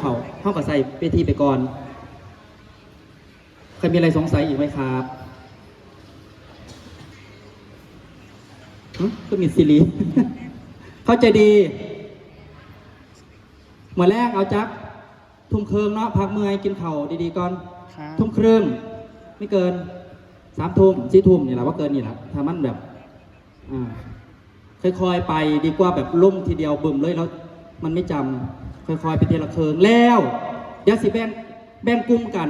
เขาเท่ากับใส่เวทีไปก่อน ใครมีอะไรสงสัยอีกไหมครับหึก็มีซีรีส์เข้าใจดีเมื่อแรกเอาจัก ทุ่มครึ่งเนาะพักเมื่อยกินเข่าวดีๆก่อนครับทุ่มครึ่งไม่เกินสามทุ่มสี่ทุ่มนี่แหละว่าเกินนี่แหละถ้ามันแบบอ่าค่อยๆไปดีกว่าแบบลุ่มทีเดียวบึมเลยแล้วมันไม่จำ ค่อยๆไปทีละเคิงแล้วเดี๋ยวสิแบ่งแบ่งกลุ่มกัน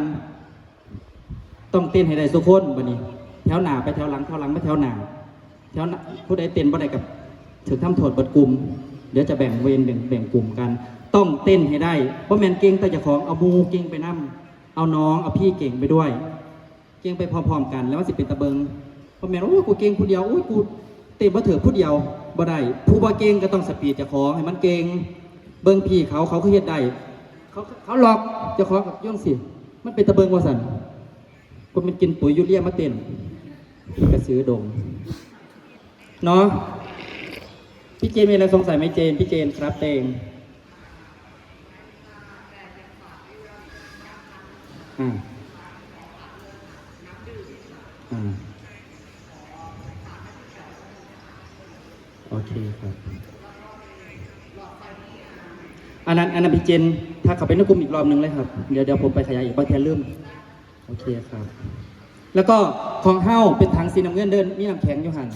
ต้องเต้นให้ได้สุกคนบันนี้ แถวหน้าไปแถวหลังแถวหลังไปแถวหน้าแถวผู้ใดเต้นบ่ได้กับถึงทำโทษเบดกลุ่มเดี๋ยวจะแบ่งเวรแบ่งแบ่งกลุ่มกัน ต้องเต้นให้ได้เพราะแมนเก่งแต่จะของเอามูเก่งไปนั่เอาน้องเอาพี่เก่งไปด้วย เก่งไปพร้อมๆกัน แล้วมันสิเป็นตะเบิงเพราะแมนโอ้ยกูเก่งผู้เดียวโอ้ยกูเต้นบ่เถือะผู้เดียวบ่ได้ผู้บ่เก่งก็ต้องสปีดจะของให้มันเก่ง เบิ่งพี่เขาเขาคือเฮ็ดได้เขาเขาหลอกเจะของกับย่องสิ มันเป็นตะเบิงว่าสันก็มันกินปุ๋ยยูเรียมาเต้นกระสือดงเนาะพี่เจนมีอะไรสงสัยไหมเจน พี่เจนครับเตงอ่าอ่าโอเคครับ อันนั้นอันนั้นพี่เจน ถ้าเขาไปนักกลุ่มอีกรอบหนึ่งเลยครับ เดี๋ยวเดี๋ยวผมไปขยายอีกบางทีลืมโอเคครับ แล้วก็ของเฮ้าเป็นถังสีน้ำเงินเดินมีน้ำแข็งอยู่หัน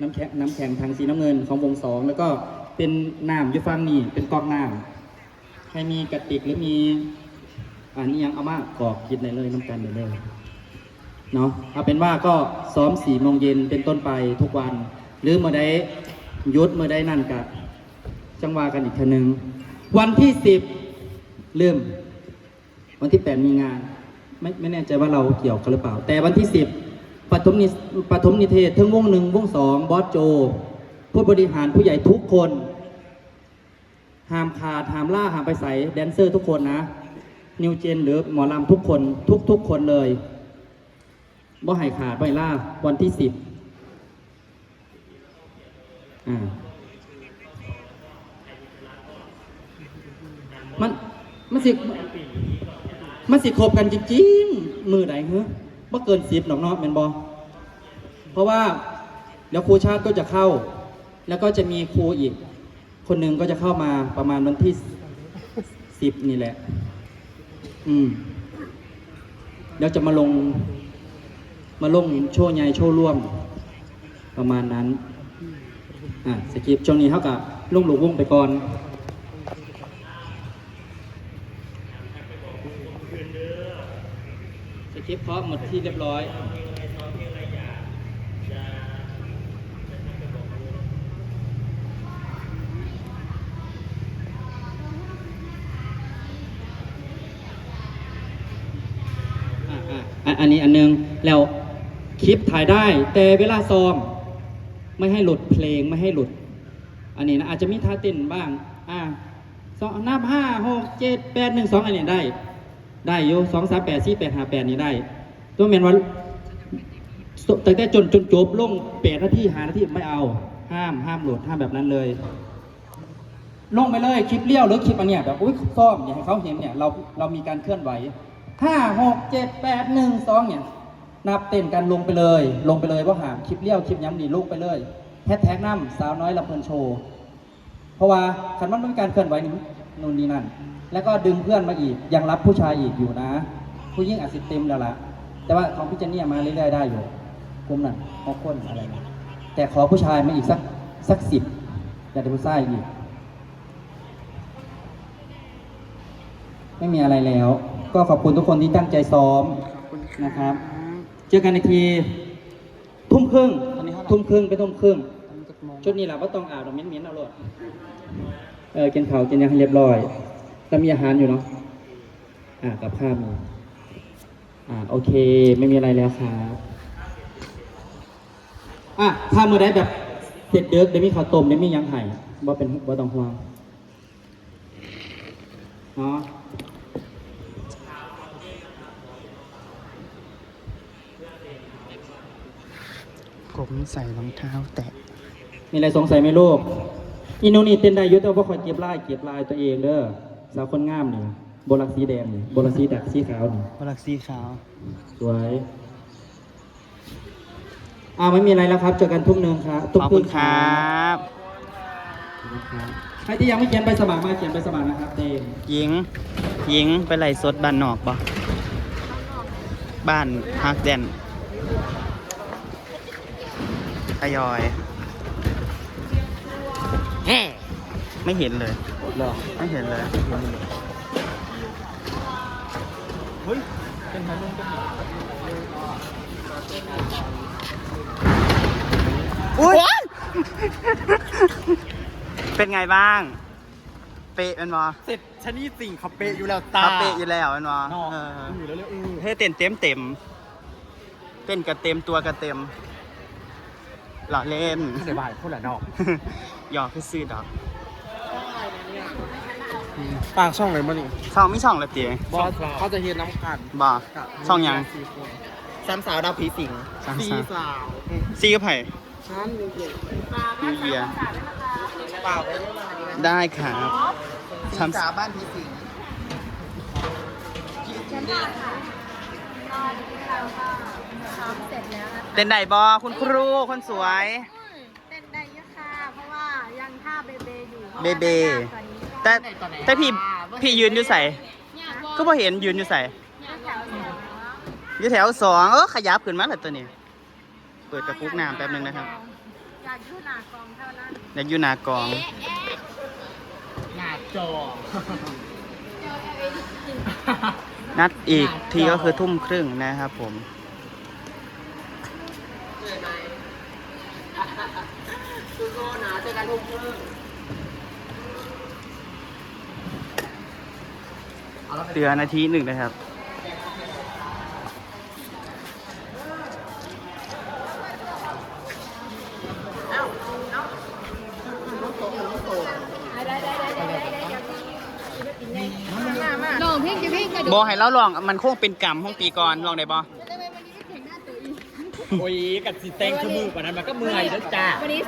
น้ำแข็งน้ำแข็งถังสีน้ำเงินของวงสองแล้วก็เป็นน้ำอยู่ฟังนี่เป็นกอกน้ำใครมีกระติกหรือมีอันนี้ยังเอามากรอกกินได้เลยน้ำกันได้เลยเนาะเอาเป็นว่าก็ซ้อมสี่โมงเย็นเป็นต้นไปทุกวัน หรือเมื่อใดยุดเมื่อใดนั่นกะ จังหวากันอีกทีนึงวันที่สิบเริ่ม วันที่แปดมีงาน ไม่ไม่แน่ใจว่าเราเกี่ยวกันหรือเปล่า แต่วันที่สิบปฐมนิปฐมนิเทศทั้งวงหนึ่งวงสองบอสโจ ผู้บริหารผู้ใหญ่ทุกคนห้ามขาดห้ามล่าห้ามไปใส่แดนเซอร์ทุกคนนะ นิวเจนหรือหมอลำทุกคนทุกทุกคนเลยบ่ให้ขาดบ่ให้ล่าวันที่สิบอ่า มันมันสิมันสิคบกันจริงๆ มือไหนเฮ้บ่เกินสิบหรอกเนาะแมนบอเพราะว่าเดี๋ยวครูชาติก็จะเข้า แล้วก็จะมีครูอีก คนหนึ่งก็จะเข้ามาประมาณวันที่สิบนี่แหละ อืมเดี๋ยวจะมาลง มาลงโชว์ใหญ่โชว์ร่วม ประมาณนั้น อะสกิปช่วงนี้เท่ากับลุงหลูกวงไปก่อน คริปพร้อมหมดที่เรียบร้อยอ่าอันนี้อันหนึง แล้วคลิปถ่ายได้ แต่เวลาซ้อม ไม่ให้หลุดเพลงไม่ให้หลุด อันนี้นะอาจจะมีท่าเต้นบ้าง อ่าสองนับห้าหกเจ็ดแปดหนึ่งสองอันนี้ได้ ได้อยู่สองสามแปดสี่แปดห้าแปดนี่ได้ตัวแมนว่าตั้งแต่จนจนจบลงแปดนาทีหานาทีไม่เอา ห้ามห้ามโหลดห้ามแบบนั้นเลย ลงไปเลยคลิปเลี้ยวหรือคลิปอันเนี้ยแบบอุ้ยซ้อมอย่าให้เขาเห็นเนี่ยเราเรามีการเคลื่อนไหวห้าหกเจ็ดแปดหนึ่งสองเนี่ยนับเต้นกันลงไปเลย ลงไปเลยว่าหามคลิปเลี้ยวคลิปย้ำดีลงไปเลยแฮชแท็กน้ำสาวน้อยลำเพลินโชว์เพราะว่าคันมันเป็นการเคลื่อนไหวนี่ นู่นนี่นั่น แล้วก็ดึงเพื่อนมาอีก ยังรับผู้ชายอีกอยู่นะ ผู้ยิ่งอาจสิเต็มแล้วล่ะ แต่ว่าของพี่เจนนี่มาเรื่อยๆได้อยู่กลุ่มนั้นหกคนอะไรนะแต่ขอผู้ชายมาอีกสักสักสิบอย่าได้ผู้ชายอีก ไม่มีอะไรแล้ว ก็ขอบคุณทุกคนที่ตั้งใจซ้อมนะครับ เจอกันอีกทีทุ่มครึ่งทุ่มครึ่งไปทุ่มครึ่งชุดนี้แหละว่าต้องอาบเราเม้นๆเอาโลด เออกินข้าวกินยังให้เรียบร้อยแล้วมีอาหารอยู่เนาะอ่ากับข้าวมีอ่าโอเค ไม่มีอะไรแล้วครับอะถ้ามือได้แบบเสร็จเด็กเดี๋ยวมีข้าวต้มเดี๋ยวมีหยังไห้บ่เป็นบ่ต้องห่วงเนาะผมใส่รองเท้าแตะ มีอะไรสงสัยไหมลูก อีนูนี่เต้นได้อยุแต่ว่าคอยเก็บลายเก็บลายตัวเองเด้อสาวคนงามนี่โบลักสีแดงนี่โบลักสีดักสีขาวนี่บลักสีขาว สวยอ่าไม่มีอะไรแล้วครับเจอกันทุ่มหนึ่งครับขทุ่มอบคคุรึ่ณงครับใครที่ยังไม่เขียนใบสมัครมาเขียนใบสมัครนะครับเต็มหญิงหญิงไปไหลฟ์สดบ้านนอกบ่บ้านฮักแดนทยอย ไม่เห็นเลยหรอไม่เห็นเลยเฮ้ยเป็นพันลุ่มเป็นอุ้ยเป็นไงบ้าง เป๊ะเป็นมอเสร็จชนีสิ่งเขาเปะอยู่แล้วตาตาเป๊ะอยู่แล้วเป็นมอเนาะเอออยู่แล้วเร็วอือเฮ้ยเต้นเต็มเต็มเต้นกระเต็มตัวกระเต็มหล่อเล่นเดี๋ยวบ่ายพูดแหละเนาะหยอกคือซื้อดอก ปากช่องไหนมานี่ช่องไม่ช่องละเตี๋ยบอสเขาจะเห็นน้ำกันบ่ช่องหยังสามสาวดาวผีสิงสามสี่สาวสาวซีกับไผ่ชั้นเด็กมีเบียร์ๆเปล่าไปเรื่อยได้ครับสามสาวบ้านผีสิงซ้อมเสร็จแล้วนะคะเต้นได้บอคุณครูคนสวย เต้นได้เยอะค่ะ เพราะว่ายังท่าเบเบอยู่เบเบ แต่แต่พี่พี่ยืนอยู่ใส่ก็พอเห็นยืนอยู่ใส่อยู่แถวสองเออขยับขึ้นมาแล้วตัวนี้ เปิดกระปุกน้ำแป๊บนึงนะครับ อยากอยู่หนากองเท่านั้นอยากอยู่หนากองหน้าจอนัดอีกทีก็คือทุ่มครึ่งนะครับผมคือก็หลือกันทุ่มครึ่ง เตือนนาทีหนึ่งนะครับ ลองเพลงจะเพลงกันบอให้เราลองมันคงเป็นกรรมของปีก่อนลองได้บอโอ้ยกับสีเต็งคือมือกว่านั้นมันก็เมื่อยแล้วจ้าวันนี้